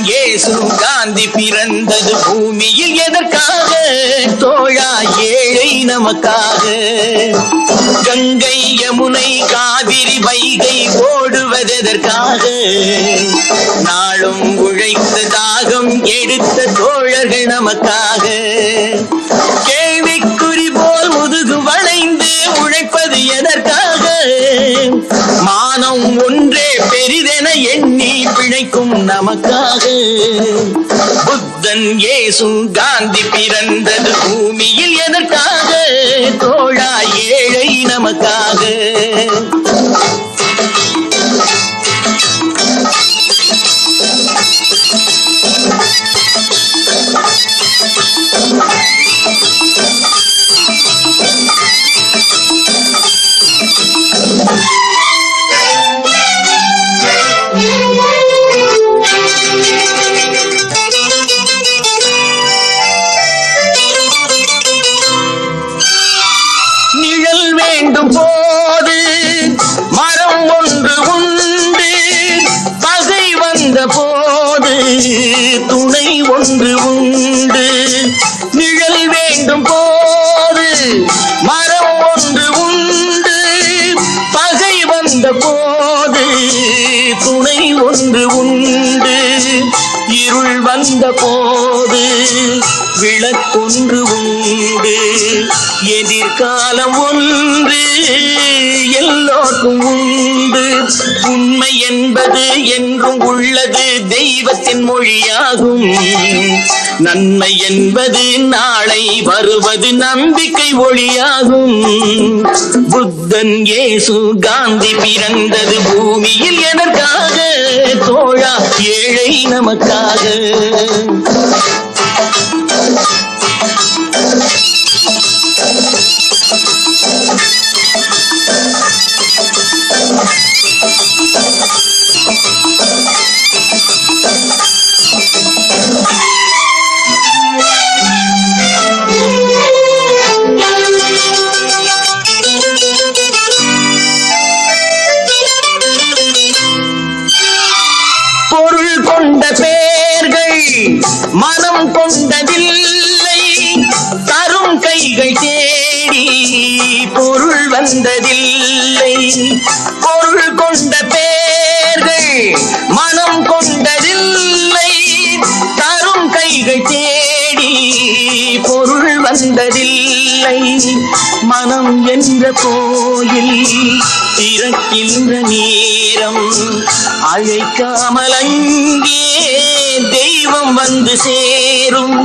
இயேசு காந்தி பிறந்தது பூமியில் எதற்காக? தோழா ஏழை நமக்காக. கங்கை யமுனை காவிரி வைகை ஓடுவதெதற்காக நாளும் உழைத்த தாகம் எடுத்த தோழர்கள் நமக்காக. கேள்விக்குறி போல் முதுகு வளைந்து உழைப்பது எதற்காக? மானம் ஒன்று பெரிதென எண்ணி பிழைக்கும் நமக்காக புத்தன் ஏசு காந்தி பிறந்தது பூமியில் எதற்காக? தோழா ஏழை நமக்காக. துணை ஒன்று உண்டு இருள் வந்த போது விளக்கொன்று உண்டு. எதிர்காலம் ஒன்று எல்லோருக்கும் உண்டு. உண்மை என்பது என்றும் உள்ளது தெய்வத்தின் மொழியாகும். நன்மை என்பது நாளை வருவது நம்பிக்கை ஒளியாகும். புத்தன் ஏசு காந்தி பிறந்தது பூமியில் எதற்காக தோழா ஏழை நமக்காக. வந்ததில்லை மனம் என்ற கோயில் திறக்கின்ற நேரம். அழைக்காமல் அங்கே தெய்வம் வந்து சேரும்.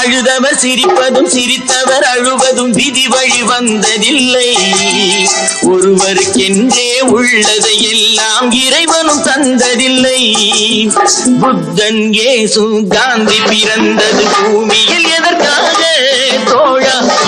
அழுதவர் சிரிப்பதும் சிரித்தவர் அழுவதும் விதி வழி வந்ததில்லை. ஒருவருக்கென்றே உள்ளதை எல்லாம் இறைவனும் தந்ததில்லை. புத்தன் ஏசு காந்தி பிறந்தது பூமியில் எதற்காக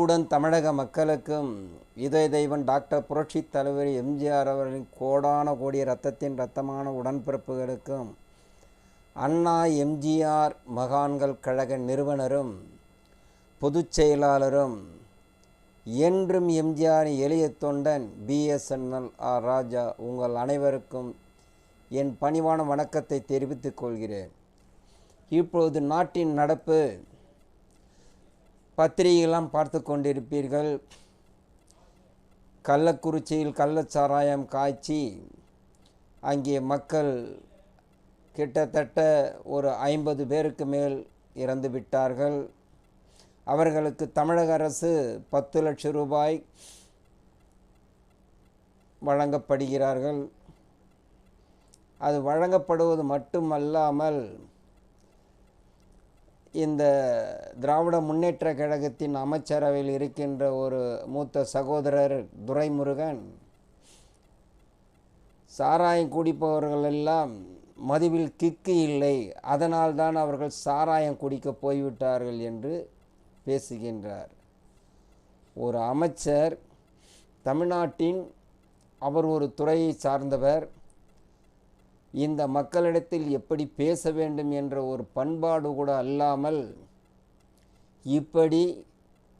அன்புடன் தமிழக மக்களுக்கும் இதய தெய்வன் டாக்டர் புரட்சி தலைவர் எம்ஜிஆர் அவர்களின் கோடான கோடி ரத்தத்தின் ரத்தமான உடன்பிறப்புகளுக்கும் அண்ணா எம்ஜிஆர் மகான்கள் கழக நிறுவனரும் பொதுச் செயலாளரும் என்றும் எம்ஜிஆர் எளிய தொண்டன் பிஎஸ்என்எல் ஆர் ராஜா உங்கள் அனைவருக்கும் என் பணிவான வணக்கத்தை தெரிவித்துக் கொள்கிறேன். இப்பொழுது நாட்டின் நடப்பு பத்திரிகையெல்லாம் பார்த்து கொண்டிருப்பீர்கள். கள்ளக்குறிச்சியில் கள்ளச்சாராயம் காய்ச்சி அங்கே மக்கள் கிட்டத்தட்ட ஒரு ஐம்பது பேருக்கு மேல் இறந்து விட்டார்கள். அவர்களுக்கு தமிழக அரசு பத்து லட்சம் ரூபாய் வழங்கப்படுகிறார்கள். அது வழங்கப்படுவது மட்டுமல்லாமல் இந்த திராவிட முன்னேற்ற கழகத்தின் அமைச்சரவையில் இருக்கின்ற ஒரு மூத்த சகோதரர் துரைமுருகன் சாராயம் குடிப்பவர்கள் எல்லாம் மதுவில் கிக்கு இல்லை அதனால்தான் அவர்கள் சாராயம் குடிக்க போய்விட்டார்கள் என்று பேசுகின்றார். ஒரு அமைச்சர் தமிழ்நாட்டின் அவர் ஒரு துறையை சார்ந்தவர் இந்த மக்களிடத்தில் எப்படி பேச வேண்டும் என்ற ஒரு பண்பாடு கூட அல்லாமல் இப்படி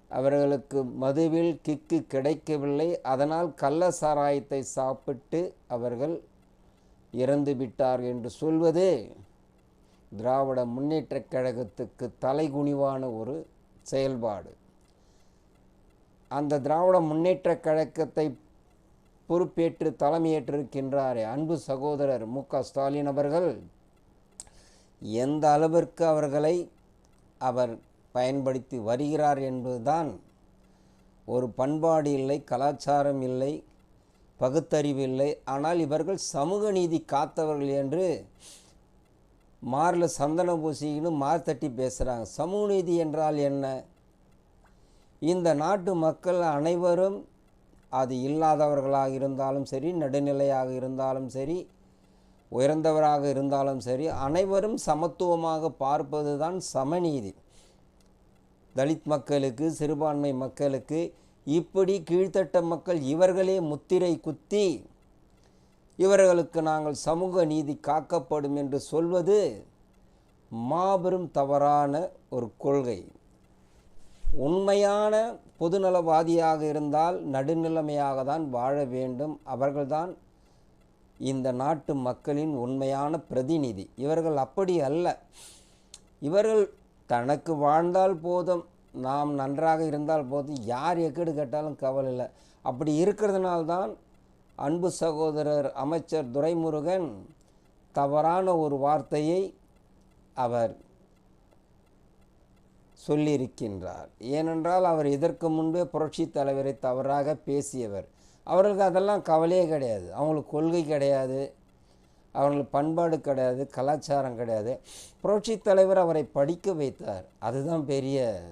அவர்களுக்கு மதுவில் கிக்கு கிடைக்கவில்லை. அதனால் கள்ள சாராயத்தை சாப்பிட்டு அவர்கள் இறந்து விட்டார் என்று சொல்வது திராவிட முன்னேற்றக் கழகத்துக்கு தலைகுனிவான ஒரு செயல்பாடு. அந்த திராவிட முன்னேற்றக் கழகத்தை பொறுப்பேற்று தலைமையேற்றிருக்கின்றாரே அன்பு சகோதரர் மு க ஸ்டாலின் அவர்கள். எந்த அளவிற்கு அவர்களை அவர் பயன்படுத்தி வருகிறார் என்பதுதான் ஒரு பண்பாடு இல்லை கலாச்சாரம் இல்லை பகுத்தறிவு இல்லை. ஆனால் இவர்கள் சமூக நீதி காத்தவர்கள் என்று மாரில் சந்தனம் பூசிக்கின்னு மார் தட்டி பேசுகிறாங்க சமூக நீதி என்றால் என்ன? இந்த நாட்டு மக்கள் அனைவரும் அது இல்லாதவர்களாக இருந்தாலும் சரி நடுநிலையாக இருந்தாலும் சரி உயர்ந்தவராக இருந்தாலும் சரி அனைவரும் சமத்துவமாக பார்ப்பது தான் சமநீதி. தலித் மக்களுக்கு சிறுபான்மை மக்களுக்கு இப்படி கீழ்த்தட்ட மக்கள் இவர்களே முத்திரை குத்தி இவர்களுக்கு நாங்கள் சமூக நீதி காக்கப்படும் என்று சொல்வது மாபெரும் தவறான ஒரு கொள்கை. உண்மையான பொதுநலவாதியாக இருந்தால் நடுநிலைமையாக தான் வாழ வேண்டும். அவர்கள்தான் இந்த நாட்டு மக்களின் உண்மையான பிரதிநிதி. இவர்கள் அப்படி அல்ல. இவர்கள் தனக்கு வாழ்ந்தால் போதும் நாம் நன்றாக இருந்தால் போதும் யார் எக்கேடு கேட்டாலும் கவலை இல்லை. அப்படி இருக்கிறதுனால்தான் அன்பு சகோதரர் அமைச்சர் துரைமுருகன் தவறான ஒரு வார்த்தையை அவர் சொல்லியிருக்கின்றார். ஏனென்றால் அவர் இதற்கு முன்பே புரட்சி தலைவரை தவறாக பேசியவர். அவர்களுக்கு அதெல்லாம் கவலையே கிடையாது. அவங்களுக்கு கொள்கை கிடையாது. அவங்களுக்கு பண்பாடு கிடையாது. கலாச்சாரம் கிடையாது. புரட்சி தலைவர் அவரை படிக்க வைத்தார். அதுதான் பெரிய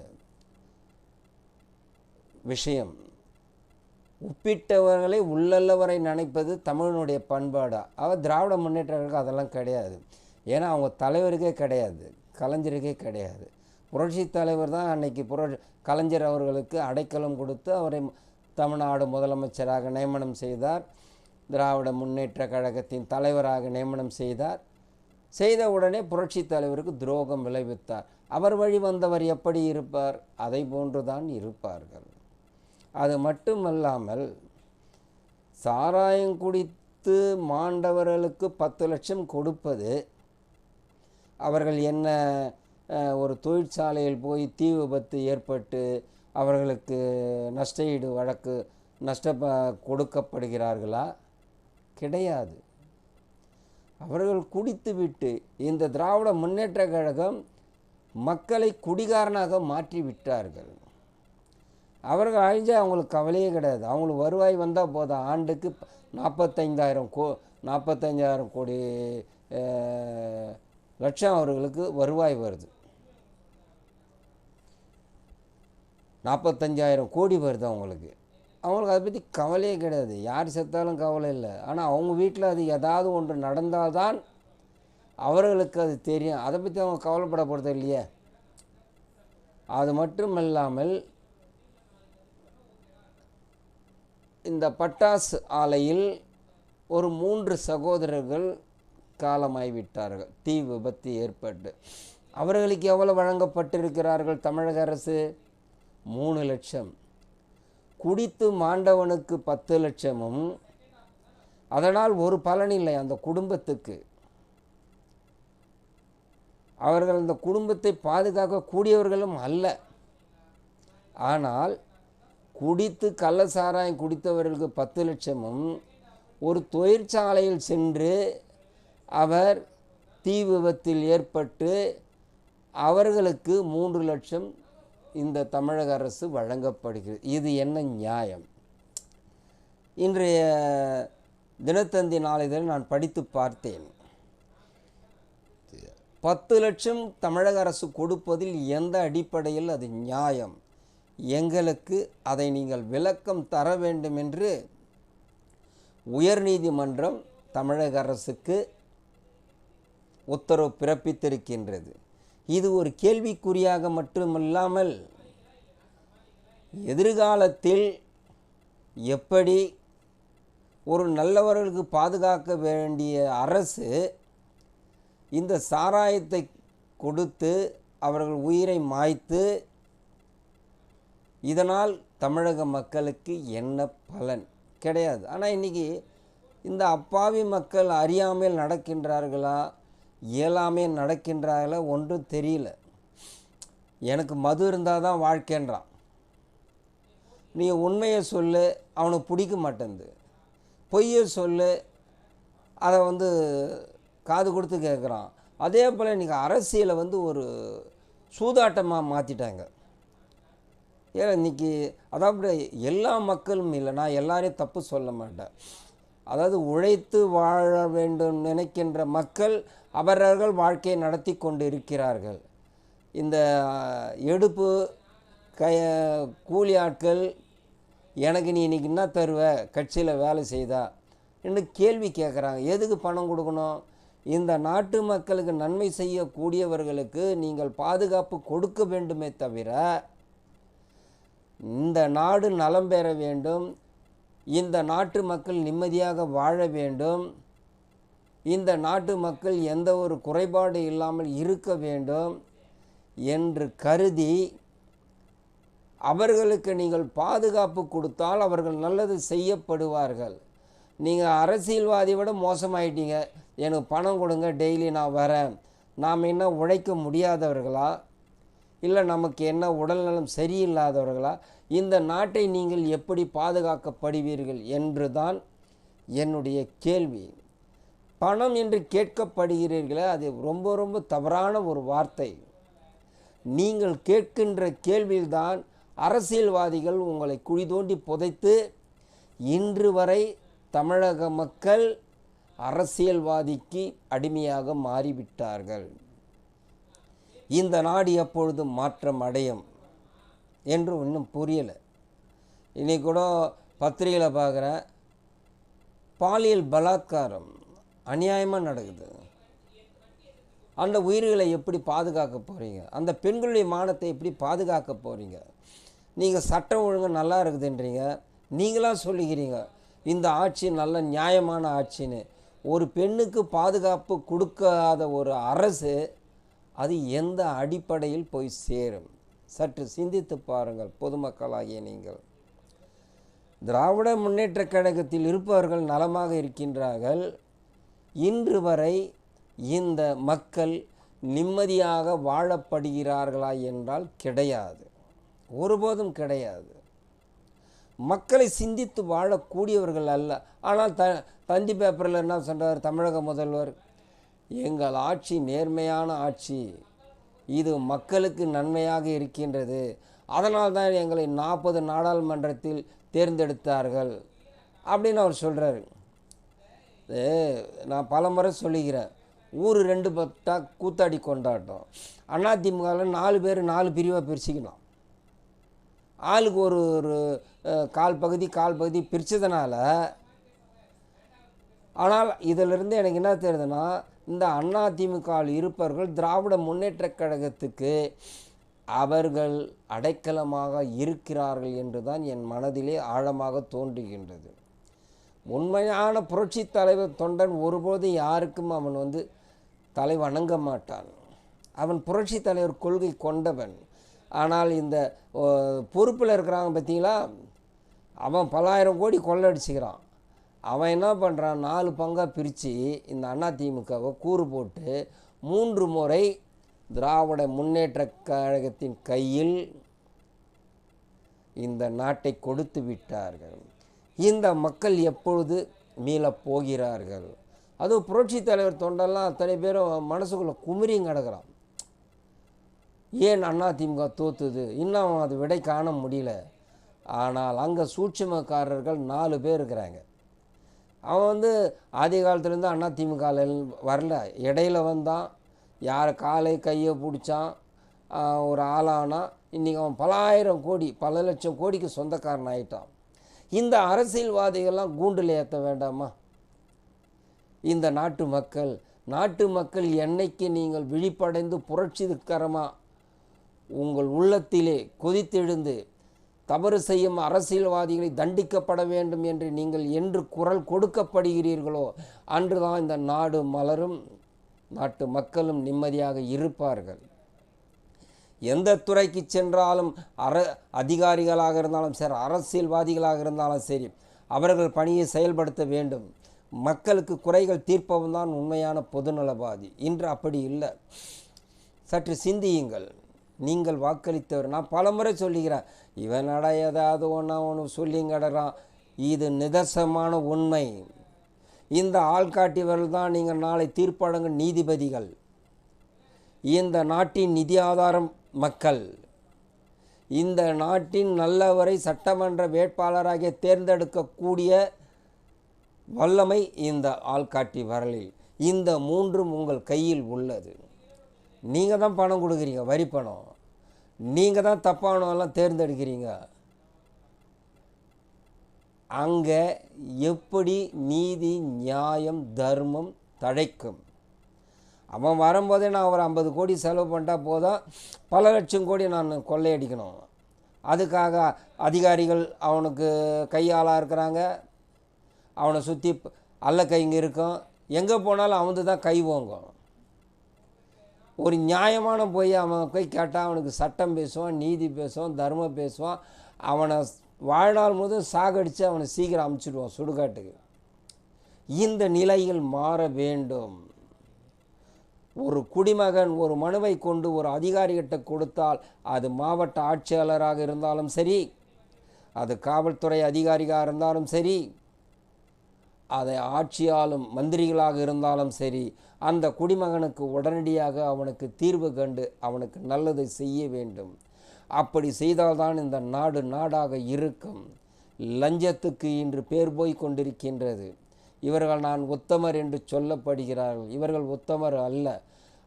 விஷயம். ஒப்பிட்டவர்களை உள்ளல்லவரை நினைப்பது தமிழனுடைய பண்பாடு? அவர் திராவிட முன்னேற்றங்களுக்கு அதெல்லாம் கிடையாது. ஏன்னா அவங்க தலைவருக்கே கிடையாது. கலைஞருக்கே கிடையாது. புரட்சி தலைவர் தான் அன்னைக்கு புரட்சி கலைஞர் அவர்களுக்கு அடைக்கலம் கொடுத்து அவரை தமிழ்நாடு முதலமைச்சராக நியமனம் செய்தார். திராவிட முன்னேற்ற கழகத்தின் தலைவராக நியமனம் செய்தார். செய்த உடனே புரட்சி தலைவருக்கு துரோகம் விளைவித்தார். அவர் வழி வந்தவர் எப்படி இருப்பார்? அதை போன்றுதான் இருப்பார்கள். அது மட்டுமல்லாமல் சாராயம் குடித்து மாண்டவர்களுக்கு பத்து லட்சம் கொடுப்பது அவர்கள் என்ன ஒரு தொழிற்சாலையில் போய் தீ விபத்து ஏற்பட்டு அவர்களுக்கு நஷ்டஈடு வழக்கு நஷ்ட கொடுக்கப்படுகிறார்களா? கிடையாது. அவர்கள் குடித்துவிட்டு இந்த திராவிட முன்னேற்ற கழகம் மக்களை குடிகாரனாக மாற்றி விட்டார்கள் அவர்கள் அழிஞ்சால் அவங்களுக்கு கவலையே கிடையாது. அவங்களுக்கு வருவாய் வந்தால் போதும். ஆண்டுக்கு நாற்பத்தைந்தாயிரம் கோ நாற்பத்தஞ்சாயிரம் கோடி லட்சம் அவர்களுக்கு வருவாய் வருது. நாற்பத்தஞ்சாயிரம் கோடி வருது அவங்களுக்கு அவங்களுக்கு அதை பற்றி கவலையே கிடையாது. யார் செத்தாலும் கவலை இல்லை. ஆனால் அவங்க வீட்டில் அது ஏதாவது ஒன்று நடந்தால் தான் அவர்களுக்கு அது தெரியும். அதை பற்றி அவங்க கவலைப்பட போகிறது இல்லையே? அது மட்டும் இல்லாமல் இந்த பட்டாசு ஆலையில் ஒரு மூன்று சகோதரர்கள் காலமாய்விட்டார்கள். தீ விபத்து ஏற்பட்டு. அவர்களுக்கு எவ்வளோ வழங்கப்பட்டிருக்கிறார்கள் தமிழக அரசு? மூணு லட்சம். குடித்து மாண்டவனுக்கு பத்து லட்சமும். அதனால் ஒரு பலன் இல்லை அந்த குடும்பத்துக்கு. அவர்கள் அந்த குடும்பத்தை பாதுகாக்கக்கூடியவர்களும் அல்ல. ஆனால் குடித்து கள்ள சாராயம் குடித்தவர்களுக்கு பத்து லட்சமும் ஒரு தொழிற்சாலையில் சென்று அவர் தீ விபத்தில் ஏற்பட்டு அவர்களுக்கு மூன்று லட்சம் இந்த தமிழக அரசு வழங்கப்படுகிறது. இது என்ன நியாயம்? இன்றைய தினத்தந்தி நாளிதழ் நான் படித்து பார்த்தேன். பத்து லட்சம் தமிழக அரசு கொடுப்பதில் எந்த அடிப்படையில் அது நியாயம்? எங்களுக்கு அதை நீங்கள் விளக்கம் தர வேண்டும் என்று உயர்நீதிமன்றம் தமிழக அரசுக்கு உத்தரவு பிறப்பித்திருக்கின்றது. இது ஒரு கேள்விக்குறியாக மட்டுமல்லாமல் எதிர்காலத்தில் எப்படி ஒரு நல்லவர்களுக்கு பாதுகாக்க வேண்டிய அரசு இந்த சாராயத்தை கொடுத்து அவர்கள் உயிரை மாய்த்து இதனால் தமிழக மக்களுக்கு என்ன பலன்? கிடையாது. ஆனால் இன்றைக்கி இந்த அப்பாவி மக்கள் அறியாமல் நடக்கின்றார்களா? இயலாமே நடக்கின்றார்களா ஒன்றும் தெரியல. எனக்கு மது இருந்தால் தான் வாழ்க்கைன்றான். நீ உண்மையை சொல்லு அவனுக்கு பிடிக்க மாட்டேங்குது பொய்யை சொல்லு அதை வந்து காது கொடுத்து கேட்குறான். அதே போல் இன்றைக்கி அரசியலை வந்து ஒரு சூதாட்டமாக மாற்றிட்டாங்க ஏன்னா இன்றைக்கி அதாவது எல்லா மக்களும் இல்லை நான் எல்லாரையும் தப்பு சொல்ல மாட்டேன். அதாவது உழைத்து வாழ வேண்டும் நினைக்கின்ற மக்கள் அவரவர்கள் வாழ்க்கையை நடத்தி கொண்டு இருக்கிறார்கள் இந்த எடுப்பு க கூலி ஆட்கள் எனக்கு நீ இன்னைக்கு என்ன தருவ? கட்சியில் வேலை செய்தா? என்று கேள்வி கேட்குறாங்க. எதுக்கு பணம் கொடுக்கணும்? இந்த நாட்டு மக்களுக்கு நன்மை செய்யக்கூடியவர்களுக்கு நீங்கள் பாதுகாப்பு கொடுக்க வேண்டுமே தவிர இந்த நாடு நலம் பெற வேண்டும் இந்த நாட்டு மக்கள் நிம்மதியாக வாழ வேண்டும். இந்த நாட்டு மக்கள் எந்த ஒரு குறைபாடு இல்லாமல் இருக்க வேண்டும் என்று கருதி அவர்களுக்கு நீங்கள் பாதுகாப்பு கொடுத்தால் அவர்கள் நல்லது செய்யப்படுவார்கள். நீங்கள் அரசியல்வாதியை விட மோசமாயிட்டீங்க. எனக்கு பணம் கொடுங்க டெய்லி நான் வரேன். நாம் என்ன உழைக்க முடியாதவர்களா? இல்லை நமக்கு என்ன உடல்நலம் சரியில்லாதவர்களா? இந்த நாட்டை நீங்கள் எப்படி பாதுகாக்கப்படுவீர்கள் என்று தான் என்னுடைய கேள்வி. பணம் என்று கேட்கப்படுகிறீர்களே அது ரொம்ப ரொம்ப தவறான ஒரு வார்த்தை. நீங்கள் கேட்கின்ற கேள்வியில்தான் அரசியல்வாதிகள் உங்களை குழி தோண்டி புதைத்து இன்று வரை தமிழக மக்கள் அரசியல்வாதிக்கு அடிமையாக மாறிவிட்டார்கள். இந்த நாடு எப்பொழுது மாற்றம் அடையும்? என்று இன்னும் புரியலை. இன்றைக்கி கூட பத்திரிகையில் பார்க்குறேன். பாலியல் பலாத்காரம் அநியாயமாக நடக்குது. அந்த உயிர்களை எப்படி பாதுகாக்க போகிறீங்க அந்த பெண்களுடைய மானத்தை எப்படி பாதுகாக்க போகிறீங்க நீங்கள் சட்டம் ஒழுங்கு நல்லா இருக்குதுன்றீங்க. நீங்களாக சொல்லிக்கிறீங்க இந்த ஆட்சி நல்ல நியாயமான ஆட்சின்னு. ஒரு பெண்ணுக்கு பாதுகாப்பு கொடுக்காத ஒரு அரசு அது எந்த அடிப்படையில் போய் சேரும்? சற்று சிந்தித்து பாருங்கள் பொதுமக்களாகிய நீங்கள். திராவிட முன்னேற்றக் கழகத்தில் இருப்பவர்கள் நலமாக இருக்கின்றார்கள். இன்று வரை இந்த மக்கள் நிம்மதியாக வாழப்படுகிறார்களா என்றால் கிடையாது. ஒருபோதும் கிடையாது. மக்களை சிந்தித்து வாழக்கூடியவர்கள் அல்ல. ஆனால் த தந்தி பேப்பரில் என்ன சொல்றார்? தமிழக முதல்வர் எங்கள் ஆட்சி நேர்மையான ஆட்சி. இது மக்களுக்கு நன்மையாக இருக்கின்றது. அதனால் தான் எங்களை நாற்பது நாடாளுமன்றத்தில் தேர்ந்தெடுத்தார்கள். அப்படின்னு அவர் சொல்கிறாரு நான் பல முறை சொல்லிக்கிறேன். ஊர் ரெண்டு பத்தா கூத்தாடி கொண்டாட்டம். அதிமுகவில் நாலு பேர் நாலு பிரிவாக பிரிச்சுக்கணும். ஆளுக்கு ஒரு ஒரு கால் பகுதி கால் பகுதி பிரித்ததுனால ஆனால் இதிலிருந்து எனக்கு என்ன தெரியுதுன்னா இந்த அதிமுகவில் இருப்பவர்கள் திராவிட முன்னேற்றக் கழகத்துக்கு அவர்கள் அடைக்கலமாக இருக்கிறார்கள் என்று தான் என் மனதிலே ஆழமாக தோன்றுகின்றது. உண்மையான புரட்சி தலைவர் தொண்டன் ஒருபோதும் யாருக்கும் அவன் வந்து தலை வணங்க மாட்டான். அவன் புரட்சி தலைவர் கொள்கை கொண்டவன். ஆனால் இந்த பொறுப்பில் இருக்கிறாங்க பார்த்தீங்களா அவன் பல்லாயிரம் கோடி கொள்ளடிச்சுக்கிறான். அவன் என்ன பண்ணுறான் நாலு பங்காக பிரித்து இந்த அண்ணா திமுகவை கூறு போட்டு மூன்று முறை திராவிட முன்னேற்ற கழகத்தின் கையில் இந்த நாட்டை கொடுத்து விட்டார்கள். இந்த மக்கள் எப்பொழுது மீளப் போகிறார்கள்? அதுவும் புரட்சி தலைவர் தொண்டெல்லாம் அத்தனை பேரும் மனசுக்குள்ளே குமிரியும் கிடக்கிறான். ஏன் அண்ணா திமுக தோத்துது? இன்னும் அது விடை காண முடியல. ஆனால் அங்கே சூட்சுமக்காரர்கள் நாலு பேர் இருக்கிறாங்க. அவன் வந்து ஆதி காலத்துலேருந்து அண்ணா திமுகல வரல. இடையில வந்தான். யார் காலை கையை பிடிச்சான். ஒரு ஆளானா. இன்றைக்கி அவன் பலாயிரம் கோடி பல லட்சம் கோடிக்கு சொந்தக்காரன் ஆயிட்டான். இந்த அரசியல்வாதிகள்லாம் கூண்டில் ஏற்ற வேண்டாமா? இந்த நாட்டு மக்கள் நாட்டு மக்கள் என்னைக்கு நீங்கள் விழிப்படைந்து புரட்சிகரமாக உங்கள் உள்ளத்திலே கொதித்தெழுந்து தவறு செய்யும் அரசியல்வாதிகளை தண்டிக்கப்பட வேண்டும் என்று நீங்கள் என்று குரல் கொடுக்கப்படுகிறீர்களோ அன்றுதான் இந்த நாடு மலரும் நாட்டு மக்களும் நிம்மதியாக இருப்பார்கள். எந்த துறைக்கு சென்றாலும் அர அதிகாரிகளாக இருந்தாலும் சரி அரசியல்வாதிகளாக இருந்தாலும் சரி அவர்கள் பணியை செயல்படுத்த வேண்டும். மக்களுக்கு குறைகள் தீர்ப்பவன் தான் உண்மையான பொதுநலவாதி இன்று அப்படி இல்லை. சற்று சிந்தியுங்கள். நீங்கள் வாக்களித்தவர். நான் பலமுறை சொல்லிக்கிறேன் இவனடா ஏதாவது ஒன்றா ஒன்று சொல்லிங்கடறான் இது நிதர்சனமான உண்மை. இந்த ஆள்காட்டியவர்கள் தான் நீங்கள் நாளை தீர்ப்பழங்க நீதிபதிகள். இந்த நாட்டின் நிதி ஆதாரம் மக்கள். இந்த நாட்டின் நல்லவரை சட்டமன்ற வேட்பாளராக தேர்ந்தெடுக்கக்கூடிய வல்லமை இந்த ஆள்காட்டி வரலில் இந்த மூன்றும் உங்கள் கையில் உள்ளது. நீங்கள் தான் பணம் கொடுக்குறீங்க வரி பணம். நீங்கள் தான் தப்பானவெல்லாம் தேர்ந்தெடுக்கிறீங்க. அங்கே எப்படி நீதி நியாயம் தர்மம் தழைக்கும்? அவன் வரும்போதே நான் ஒரு ஐம்பது கோடி செலவு பண்ணிட்டா போதும். பல லட்சம் கோடி நான் கொள்ளையடிக்கணும். அதுக்காக அதிகாரிகள் அவனுக்கு கையாளாக இருக்கிறாங்க. அவனை சுற்றி அல்ல கைங்க இருக்கும். எங்கே போனாலும் அவனது தான் கை ஓங்கும். ஒரு நியாயமான போய் அவன் போய் கேட்டால் அவனுக்கு சட்டம் பேசுவான் நீதி பேசுவான் தர்மம் பேசுவான். அவனை வாழ்நாள் முதல் சாகடித்து அவனை சீக்கிரம் அமுச்சிடுவான் சுடுகாட்டுக்கு. இந்த நிலையில் மாற வேண்டும். ஒரு குடிமகன் ஒரு மனுவை கொண்டு ஒரு அதிகாரிகிட்ட கொடுத்தால் அது மாவட்ட ஆட்சியாளராக இருந்தாலும் சரி அது காவல்துறை அதிகாரியாக இருந்தாலும் சரி அதை ஆட்சியாலும் மந்திரிகளாக இருந்தாலும் சரி அந்த குடிமகனுக்கு உடனடியாக அவனுக்கு தீர்வு கண்டு அவனுக்கு நல்லதை செய்ய வேண்டும். அப்படி செய்தால்தான் இந்த நாடு நாடாக இருக்கும். லஞ்சத்துக்கு இன்று பேர் போய் கொண்டிருக்கின்றது. இவர்கள் நான் உத்தமர் என்று சொல்லப்படுகிறார்கள். இவர்கள் உத்தமர் அல்ல.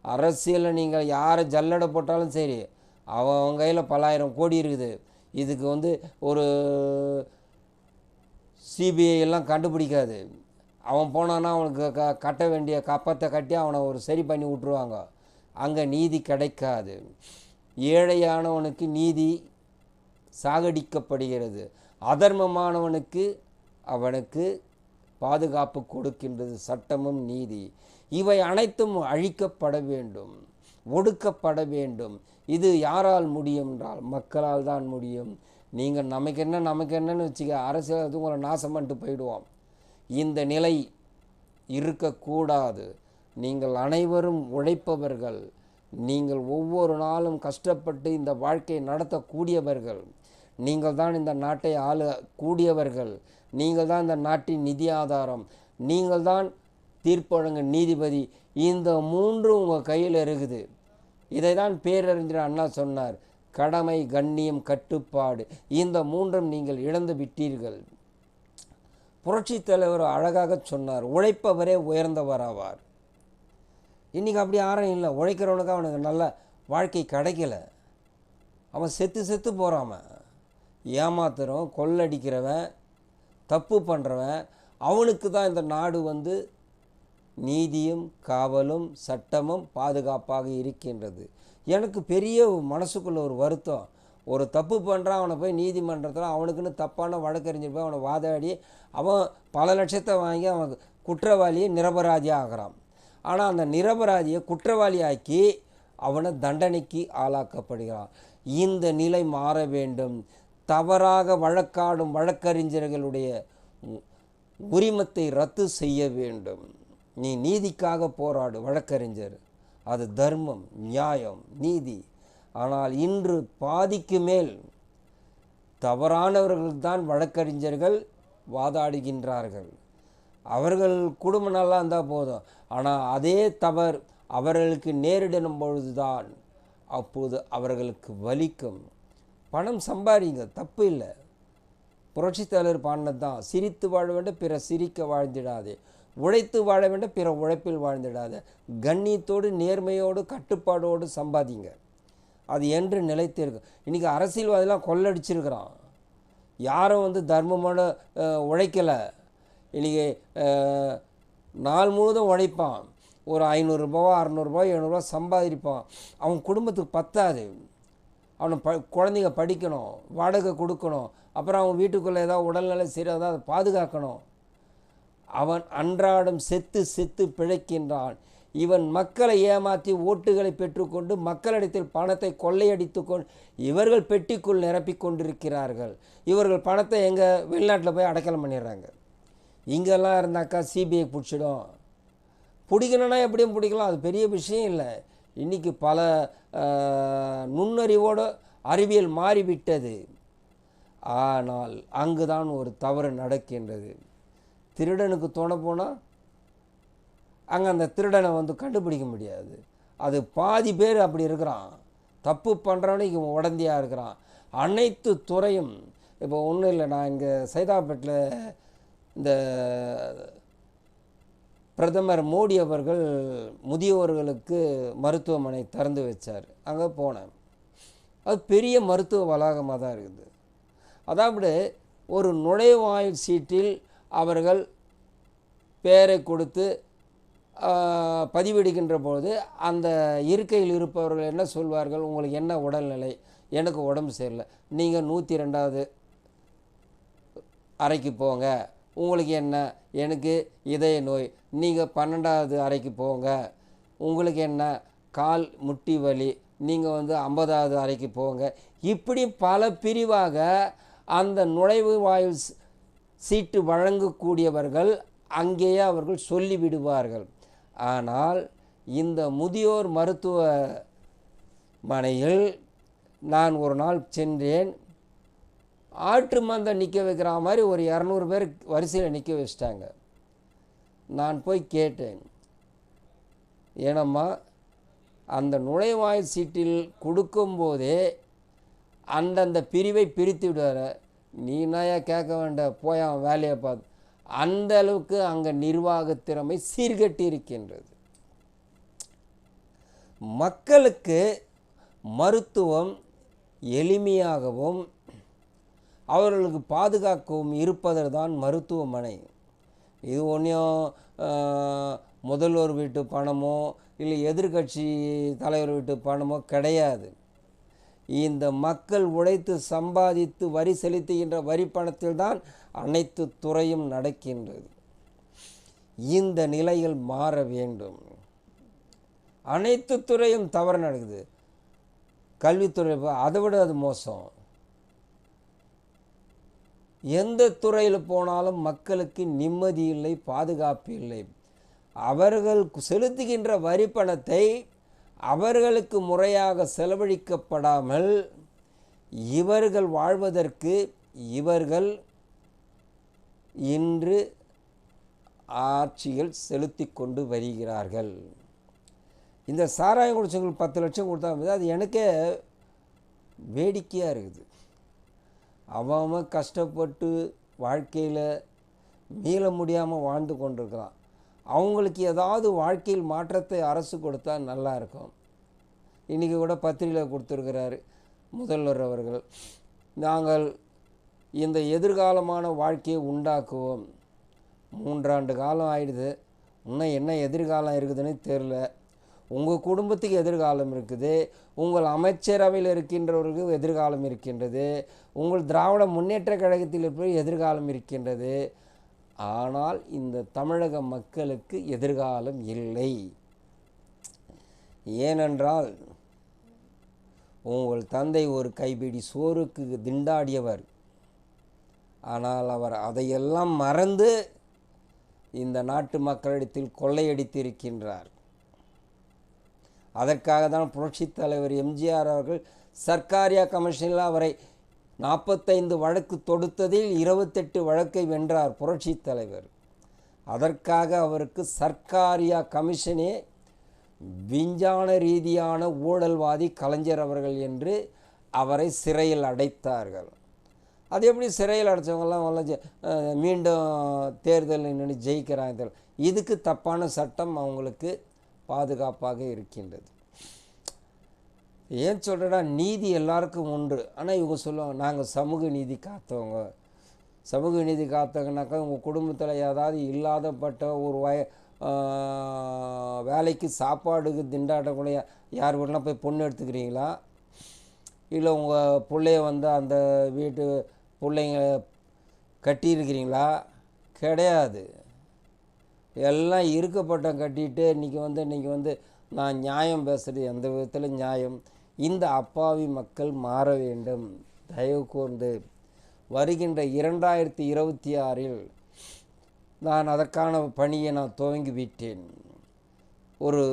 அரசியலில் நீங்கள் யாரை ஜல்லடை போட்டாலும் சரி அவன் கையில் பல்லாயிரம் கோடி இருக்குது. இதுக்கு வந்து ஒரு சிபிஐ எல்லாம் கண்டுபிடிக்காது. அவன் போனான்னா அவனுக்கு க கட்ட வேண்டிய கப்பத்தை கட்டி அவனை ஒரு சரி பண்ணி விட்ருவாங்க அங்கே நீதி கிடைக்காது. ஏழையானவனுக்கு நீதி சாகடிக்கப்படுகிறது. அதர்மமானவனுக்கு அவனுக்கு பாதுகாப்பு கொடுக்கின்றது சட்டமும் நீதி. இவை அனைத்தும் அழிக்கப்பட வேண்டும். ஒடுக்கப்பட வேண்டும். இது யாரால் முடியும் என்றால் மக்களால் தான் முடியும். நீங்கள் நமக்கு என்ன நமக்கு என்னன்னு வச்சுக்க அரசியல் அது உங்களை நாசம் பண்ணிட்டு போயிடுவோம் இந்த நிலை இருக்கக்கூடாது. நீங்கள் அனைவரும் உழைப்பவர்கள். நீங்கள் ஒவ்வொரு நாளும் கஷ்டப்பட்டு இந்த வாழ்க்கையை நடத்தக்கூடியவர்கள். நீங்கள் தான் இந்த நாட்டை ஆள கூடியவர்கள் நீங்கள் தான் இந்த நாட்டின் நிதி ஆதாரம். நீங்கள் தான் தீர்ப்பழங்க நீதிபதி. இந்த மூன்றும் உங்கள் கையில் இருக்குது. இதை தான் பேரறிஞர் அண்ணா சொன்னார். கடமை கண்ணியம் கட்டுப்பாடு. இந்த மூன்றும் நீங்கள் இழந்து விட்டீர்கள். புரட்சி தலைவர் அழகாக சொன்னார் உழைப்பவரே உயர்ந்தவராவார். இன்றைக்கி அப்படி யாரும் இல்லை. உழைக்கிறவனுக்கு அவனுக்கு நல்ல வாழ்க்கை கிடைக்கல. அவன் செத்து செத்து போகிறாம ஏமாத்துறவன் கொள்ளடிக்கிறவன் தப்பு பண்ணுறவன் அவனுக்கு தான் இந்த நாடு வந்து நீதியும் காவலும் சட்டமும் பாதுகாப்பாக இருக்கின்றது. எனக்கு பெரிய மனசுக்குள்ள ஒரு வருத்தம். ஒரு தப்பு பண்ணுறான் அவனை போய் நீதிமன்றத்தில் அவனுக்குன்னு தப்பான வழக்கறிஞர் போய் அவனை வாதாடி அவன் பல லட்சத்தை வாங்கி அவன் குற்றவாளியை நிரபராதியாக ஆகிறான். ஆனால் அந்த நிரபராதியை குற்றவாளியாக்கி அவனை தண்டனைக்கு ஆளாக்கப்படுகிறான். இந்த நிலை மாற வேண்டும். தவறாக வழக்காடும் வழக்கறிஞர்களுடைய உரிமத்தை ரத்து செய்ய வேண்டும். நீ நீதிக்காக போராடு வழக்கறிஞர். அது தர்மம் நியாயம் நீதி. ஆனால் இன்று பாதிக்கு மேல் தவறானவர்கள்தான் வழக்கறிஞர்கள் வாதாடுகின்றார்கள். அவர்கள் குடும்பம் நல்லா இருந்தால் போதும். ஆனால் அதே தவறு அவர்களுக்கு நேரிடும் பொழுதுதான் அப்போது அவர்களுக்கு வலிக்கும். பணம் சம்பாதிங்க தப்பு இல்லை. புரட்சித்தாளர் பாடினது தான் சிரித்து வாழ வேண்டும் பிற சிரிக்க வாழ்ந்திடாதே. உழைத்து வாழ வேண்டும் பிற உழைப்பில் வாழ்ந்திடாதே. கண்ணியத்தோடு நேர்மையோடு கட்டுப்பாடோடு சம்பாதிங்க. அது என்று நிலைத்திருக்கும் இன்றைக்கி அரசியல்வாதிலாம் கொள்ளடிச்சிருக்கிறான். யாரும் வந்து தர்மமான உழைக்கலை. இன்றைக்கி நாள் முழுதும் உழைப்பான். ஒரு ஐநூறுரூபாவோ அறநூறுபா எழுநூறுபா சம்பாதிப்பான். அவன் குடும்பத்துக்கு பத்தாது. அவனை ப குழந்தைங்க படிக்கணும் வாடகை கொடுக்கணும். அப்புறம் அவன் வீட்டுக்குள்ளே ஏதாவது உடல்நிலை சரியாக அதை பாதுகாக்கணும். அவன் அன்றாடம் செத்து செத்து பிழைக்கின்றான். இவன் மக்களை ஏமாற்றி ஓட்டுகளை பெற்றுக்கொண்டு மக்களிடத்தில் பணத்தை கொள்ளையடித்து கொண்டு இவர்கள் பெட்டிக்குள் நிரப்பி கொண்டிருக்கிறார்கள். இவர்கள் பணத்தை எங்கே வெளிநாட்டில் போய் அடைக்கலம் பண்ணிடுறாங்க. இங்கெல்லாம் இருந்தாக்கா சிபிஐ பிடிச்சிடும். பிடிக்கணும்னா எப்படியும் பிடிக்கலாம். அது பெரிய விஷயம் இல்லை. இன்றைக்கி பல நுண்ணறிவோடு அறிவியல் மாறிவிட்டது. ஆனால் அங்குதான் ஒரு தவறு நடக்கின்றது. திருடனுக்கு தோண போனால் அங்கே அந்த திருடனை வந்து கண்டுபிடிக்க முடியாது. அது பாதி பேர் அப்படி இருக்கிறான். தப்பு பண்ணுறவனுக்கு இவன் உடந்தையாக இருக்கிறான். அனைத்து துறையும் இப்போ ஒன்றும் இல்லை நான் இங்கே சைதாப்பேட்டில் இந்த பிரதமர் மோடி அவர்கள் முதியோர்களுக்கு மருத்துவமனை திறந்து வச்சார். அங்கே போனேன். அது பெரிய மருத்துவ வளாகமாக தான் இருக்குது. அதாவது ஒரு நுழைவாயில் சீட்டில் அவர்கள் பெயரை கொடுத்து பதிவிடுகின்ற போது அந்த இருக்கையில் இருப்பவர்கள் என்ன சொல்வார்கள்? உங்களுக்கு என்ன உடல்நிலை? எனக்கு உடம்பு சரியில்லை. நீங்கள் நூற்றி ரெண்டாவது அறைக்கு போங்க. உங்களுக்கு என்ன? எனக்கு இதய நோய். நீங்கள் பன்னெண்டாவது அறைக்கு போங்க. உங்களுக்கு என்ன? கால் முட்டி வலி. நீங்கள் வந்து ஐம்பதாவது அறைக்கு போங்க. இப்படி பல பிரிவாக அந்த நுழைவு வாயில்ஸ் சீட்டு வழங்கக்கூடியவர்கள் அங்கேயே அவர்கள் சொல்லிவிடுவார்கள். ஆனால் இந்த முதியோர் மருத்துவ மனையில் நான் ஒரு நாள் சென்றேன். ஆற்று மந்தை நிற்க வைக்கிற மாதிரி ஒரு இரநூறு பேர் வரிசையில் நிற்க வச்சிட்டாங்க. நான் போய் கேட்டேன். ஏனம்மா அந்த நுழைவாயில் சீட்டில் கொடுக்கும்போதே அந்தந்த பிரிவை பிரித்து விடுவார் நீ நாயா கேட்க வேண்டாம் போய் அவன் வேலையை பார்த்து. அந்த அளவுக்கு அங்கே நிர்வாக திறமை சீர்கட்டி இருக்கின்றது. மக்களுக்கு மருத்துவம் எளிமையாகவும் அவர்களுக்கு பாதுகாக்கவும் இருப்பதில் தான் மருத்துவமனை இது ஒன்றும் முதல்வர் வீட்டு பணமோ இல்லை எதிர்க்கட்சி தலைவர் வீட்டு பணமோ கிடையாது. இந்த மக்கள் உழைத்து சம்பாதித்து வரி செலுத்துகின்ற வரி பணத்தில்தான் அனைத்து துறையும் நடக்கின்றது. இந்த நிலையில் மாற வேண்டும். அனைத்து துறையும் தவறு நடக்குது. கல்வித்துறை அதை விட அது மோசம். எந்த துறையில் போனாலும் மக்களுக்கு நிம்மதி இல்லை பாதுகாப்பு இல்லை. அவர்கள் செலுத்துகின்ற வரி பணத்தை அவர்களுக்கு முறையாக செலவழிக்கப்படாமல் இவர்கள் வாழ்வதற்கு இவர்கள் இன்று ஆட்சிகள் செலுத்தி கொண்டு வருகிறார்கள். இந்த சாராயம் குடிச்சவங்களுக்கு பத்து லட்சம் கொடுத்தா அது எனக்கே வேடிக்கையாக இருக்குது. அவன் அவன் கஷ்டப்பட்டு வாழ்க்கையில் மீள முடியாமல் வாழ்ந்து கொண்டிருக்கிறான். அவங்களுக்கு ஏதாவது வாழ்க்கையில் மாற்றத்தை அரசு கொடுத்தா நல்லா இருக்கும் இன்றைக்கி கூட பத்திரிகையில் கொடுத்துருக்கிறாரு முதல்வர் அவர்கள். நாங்கள் இந்த எதிர்காலமான வாழ்க்கையை உண்டாக்குவோம். மூன்றாண்டு காலம் ஆயிடுது. இன்னும் என்ன எதிர்காலம் இருக்குதுன்னு தெரில உங்கள் குடும்பத்துக்கு எதிர்காலம் இருக்குது. உங்கள் அமைச்சரவையில் இருக்கின்றவர்களுக்கு எதிர்காலம் இருக்கின்றது. உங்கள் திராவிட முன்னேற்ற கழகத்தில் இருப்பது எதிர்காலம் இருக்கின்றது. ஆனால் இந்த தமிழக மக்களுக்கு எதிர்காலம் இல்லை. ஏனென்றால் உங்கள் தந்தை ஒரு கைப்பிடி சோறுக்கு திண்டாடியவர். ஆனால் அவர் அதையெல்லாம் மறந்து இந்த நாட்டு மக்களிடத்தில் கொள்ளையடித்திருக்கின்றார். அதற்காக தான் புரட்சித் தலைவர் எம்ஜிஆர் அவர்கள் சர்க்காரியா கமிஷனில் அவரை நாற்பத்தைந்து வழக்கு தொடுத்ததில் இருபத்தெட்டு வழக்கை வென்றார் புரட்சித் தலைவர். அதற்காக அவருக்கு சர்க்காரியா கமிஷனே விஞ்ஞான ரீதியான ஊழல்வாதி கலைஞர் அவர்கள் என்று அவரை சிறையில் அடைத்தார்கள். அது எப்படி சிறையில் அடைச்சவங்கெல்லாம் வரல மீண்டும் தேர்தலில் நின்று ஜெயிக்கிறாங்க இதுக்கு தப்பான சட்டம் அவங்களுக்கு பாதுகாப்பாக இருக்கின்றது. ஏன் சொல்கிறேன்னா நீதி எல்லாருக்கும் உண்டு. ஆனால் இவங்க சொல்லுவாங்க நாங்கள் சமூக நீதி காத்தவங்க. சமூக நீதி காத்தவங்கனாக்கா உங்கள் குடும்பத்தில் ஏதாவது இல்லாதப்பட்ட ஒரு வய வேலைக்கு சாப்பாடுக்கு திண்டாட்டக்கூடிய யார் வீட்டிலாம் போய் பொண்ணு எடுத்துக்கிறீங்களா? இல்லை உங்கள் பிள்ளைய வந்து அந்த வீட்டு பிள்ளைங்க கட்டியிருக்கிறீங்களா? கிடையாது. எல்லாம் இருக்கப்பட்டம் கட்டிட்டு இன்றைக்கி வந்து இன்றைக்கி வந்து நான் நியாயம் பேசுகிறது எந்த விதத்தில் நியாயம். இந்த அப்பாவி மக்கள் மாற வேண்டும். தயவு கூர்ந்து வருகின்ற இரண்டாயிரத்தி இருபத்தி ஆறில் நான் அதற்கான பணியை நான் துவங்கி விட்டேன். ஒரு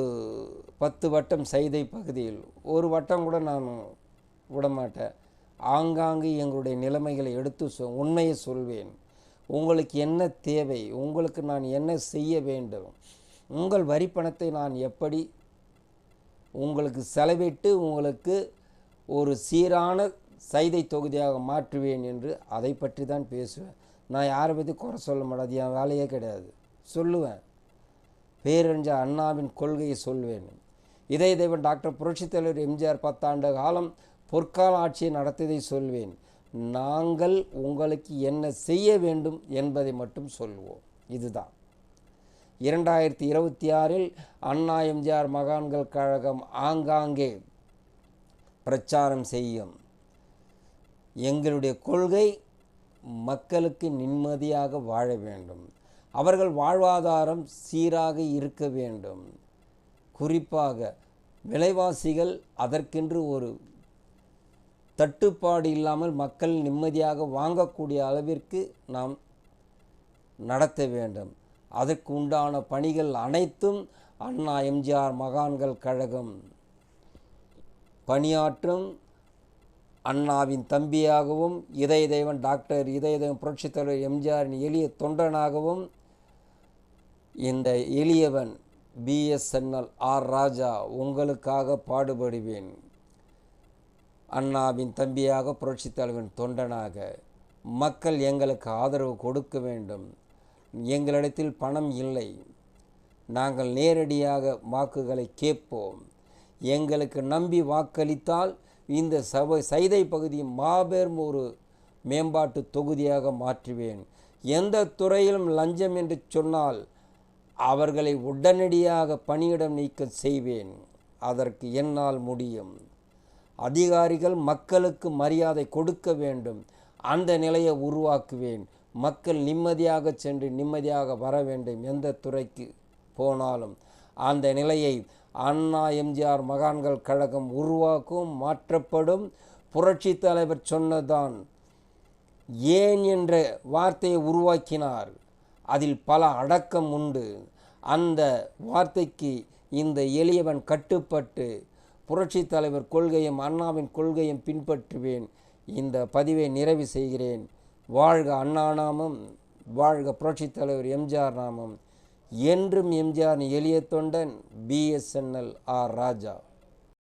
பத்து வட்டம் சைதை பகுதியில் ஒரு வட்டம் கூட நான் விடமாட்டேன். ஆங்காங்கு எங்களுடைய நிலைமைகளை எடுத்து சொ உண்மையை சொல்வேன். உங்களுக்கு என்ன தேவை? உங்களுக்கு நான் என்ன செய்ய வேண்டும்? உங்கள் வரி பணத்தை நான் எப்படி உங்களுக்கு செலவிட்டு உங்களுக்கு ஒரு சீரான சைதை தொகுதியாக மாற்றுவேன் என்று அதை பற்றி தான் பேசுவேன். நான் யாரை பற்றி குறை சொல்ல மாட்டேன். என் வேலையே கிடையாது. சொல்லுவேன். பேரறிஞர் அண்ணாவின் கொள்கையை சொல்வேன். இதய தெய்வம் டாக்டர் புரட்சித் தலைவர் எம்ஜிஆர் பத்தாண்டு காலம் பொற்கால ஆட்சியை நடத்தியதை சொல்வேன். நாங்கள் உங்களுக்கு என்ன செய்ய வேண்டும் என்பதை மட்டும் சொல்வோம். இதுதான். இரண்டாயிரத்தி இருபத்தி ஆறில் அண்ணா எம்ஜிஆர் மகான்கள் கழகம் ஆங்காங்கே பிரச்சாரம் செய்யும். எங்களுடைய கொள்கை மக்களுக்கு நிம்மதியாக வாழ வேண்டும். அவர்கள் வாழ்வாதாரம் சீராக இருக்க வேண்டும். குறிப்பாக விலைவாசிகள் அதற்கென்று ஒரு தட்டுப்பாடு இல்லாமல் மக்கள் நிம்மதியாக வாங்கக்கூடிய அளவிற்கு நாம் நடத்த வேண்டும். அதற்கு உண்டான பணிகள் அனைத்தும் அண்ணா எம்ஜிஆர் மகான்கள் கழகம். பணியாற்றும் அண்ணாவின் தம்பியாகவும் இதய தெய்வன் டாக்டர் இதய தெய்வம் புரட்சித் தலைவர் எம்ஜிஆரின் எளிய தொண்டனாகவும் இந்த எளியவன் பிஎஸ்என்எல் ஆர் ராஜா உங்களுக்காக பாடுபடுவேன். அண்ணாவின் தம்பியாக புரட்சித் தலைவன் தொண்டனாக. மக்கள் எங்களுக்கு ஆதரவு கொடுக்க வேண்டும். எங்களிடத்தில் பணம் இல்லை. நாங்கள் நேரடியாக வாக்குகளை கேட்போம். எங்களுக்கு நம்பி வாக்களித்தால் இந்த சபை சைதை பகுதியை மாபெரும் ஒரு மேம்பாட்டு தொகுதியாக மாற்றுவேன். எந்த துறையிலும் லஞ்சம் என்று சொன்னால் அவர்களை உடனடியாக பணியிடம் நீக்கம் செய்வேன். அதற்கு என்னால் முடியும். அதிகாரிகள் மக்களுக்கு மரியாதை கொடுக்க வேண்டும். அந்த நிலையை உருவாக்குவேன். மக்கள் நிம்மதியாக சென்று நிம்மதியாக வர வேண்டும். எந்த துறைக்கு போனாலும் அந்த நிலையை அண்ணா எம்ஜிஆர் மகான்கள் கழகம் உருவாக்கும் மாற்றப்படும். புரட்சி தலைவர் சொன்னதான் ஏன் என்ற வார்த்தையை உருவாக்கினார். அதில் பல அடக்கம் உண்டு. அந்த வார்த்தைக்கு இந்த எளியவன் கட்டுப்பட்டு புரட்சி தலைவர் கொள்கையும் அண்ணாவின் கொள்கையும் பின்பற்றுவேன். இந்த பதிவை நிறைவு செய்கிறேன். வாழ்க அண்ணா நாமம் வாழ்க புரட்சித் தலைவர் எம்ஜிஆர் நாமம். என்றும் எம்ஜிஆர் எளிய தொண்டன் பிஎஸ்என்எல் ஆர் ராஜா.